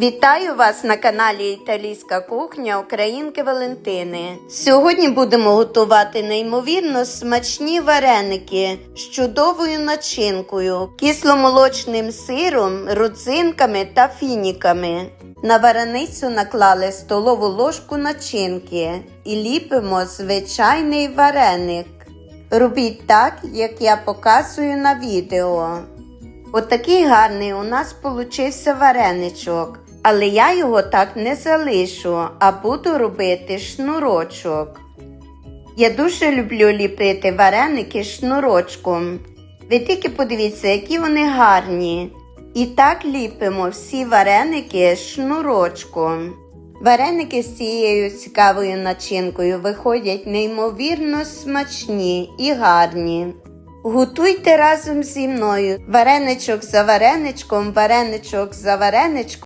Вітаю вас на каналі Італійська кухня Українки Валентини. Сьогодні будемо готувати неймовірно смачні вареники з чудовою начинкою, кисломолочним сиром, родзинками та фініками. На вареницю наклали столову ложку начинки і ліпимо звичайний вареник. Робіть так, як я показую на відео. Отакий гарний у нас получився вареничок, але я його так не залишу, а буду робити шнурочок. Я дуже люблю ліпити вареники шнурочком. Ви тільки подивіться, які вони гарні. І так ліпимо всі вареники шнурочком. Вареники з цією цікавою начинкою виходять неймовірно смачні і гарні. Готуйте разом зі мною вареничок за вареничком, вареничок за вареничком.